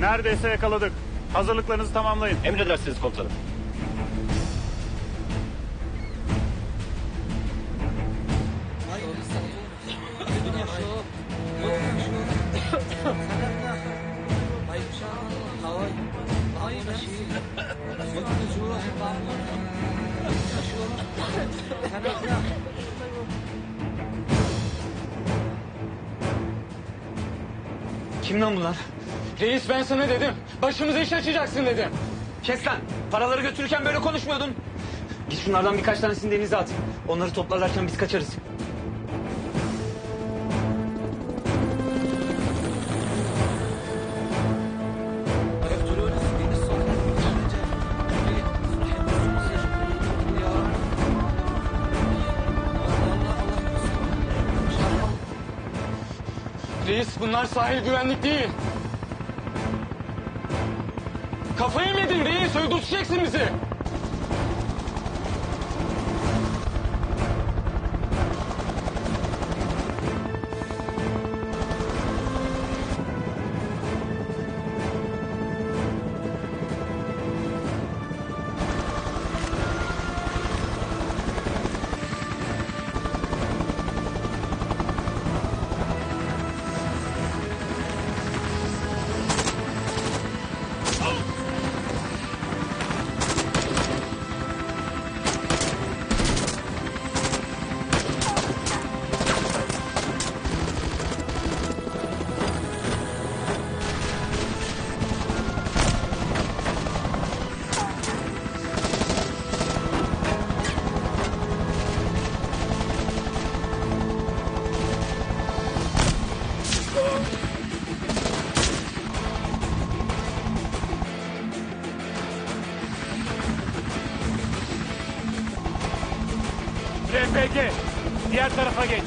Neredeyse yakaladık. Hazırlıklarınızı tamamlayın. Emredersiniz komutanım. Kim lan bunlar? Reis ben sana dedim. Başımıza iş açacaksın dedim. Kes lan. Paraları götürürken böyle konuşmuyordun. Git şunlardan birkaç tanesini denize at. Onları toplarlarken biz kaçarız. Reis bunlar sahil güvenlik değil. Kafayı mı yedin reis? Öldüreceksin bizi. RPG diğer tarafa geç.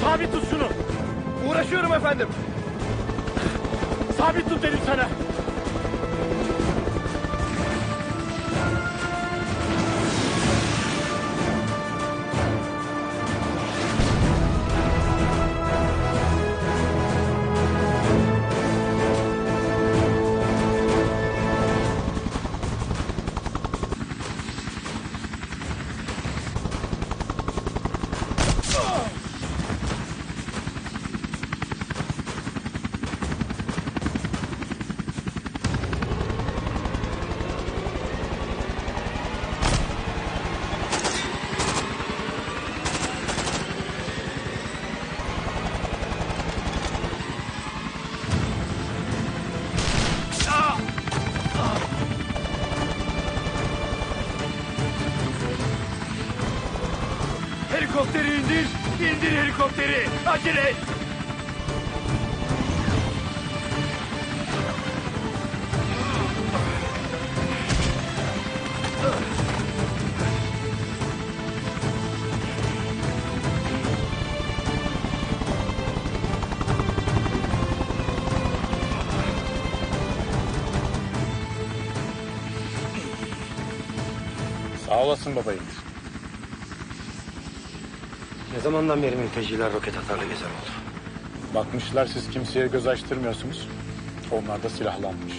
Sabit tut şunu. Uğraşıyorum efendim. Sabit tut dedim sana. İndir. Helikopteri. Acele et. Sağ olasın baba Yiğit. Ne zamandan beri mülteciler roket atarla gezer oldu? Bakmışlar siz kimseye göz açtırmıyorsunuz. Onlar da silahlanmış.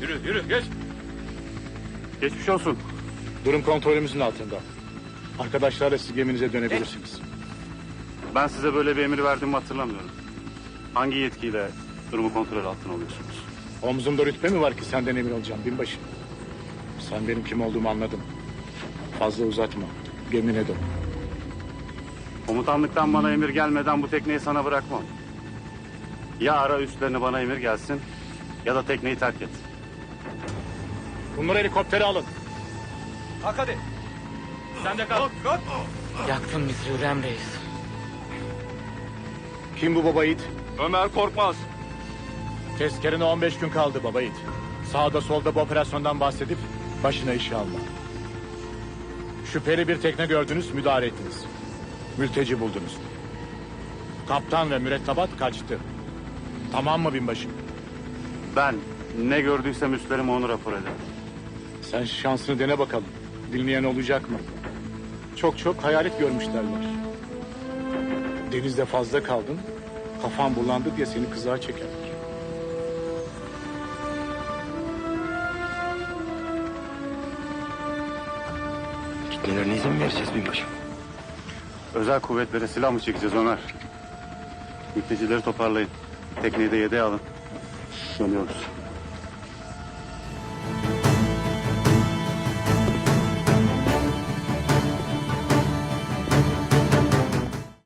Yürü yürü geç. Geçmiş olsun. Durum kontrolümüzün altında. Arkadaşlarla siz geminize dönebilirsiniz. Ben size böyle bir emir verdiğimi hatırlamıyorum. Hangi yetkiyle durumu kontrol altına alıyorsunuz? Omzumda rütbe mi var ki senden emin olacağım binbaşı? Sen benim kim olduğumu anladın. Fazla uzatma. Gemine dön. Komutanlıktan bana emir gelmeden bu tekneyi sana bırakmam. Ya ara üstlerine bana emir gelsin ya da tekneyi terk et. Bunları helikoptere alın. Kalk hadi. Sen de kal. Yaktın bizi Hürrem Reis. Kim bu baba yiğit? Ömer Korkmaz. Tezkerine 15 gün kaldı baba yiğit. Sağda solda bu operasyondan bahsedip başına işe alma. Şüpheli bir tekne gördünüz, müdahale ettiniz. Mülteci buldunuz. Kaptan ve mürettebat kaçtı. Tamam mı binbaşım? Ben ne gördüysem üstlerime onu rapor ederim. Sen şansını dene bakalım. Dinleyen olacak mı? Çok çok hayalet görmüş derler. Denizde fazla kaldın, kafan bulandı diye seni kızağa çekerler. Gitmelerine izin vereceğiz binbaşım? Özel kuvvetlere silah mı çekeceğiz Ömer? Mültecileri toparlayın. Tekneyi de yedeğe alın. Dönüyoruz.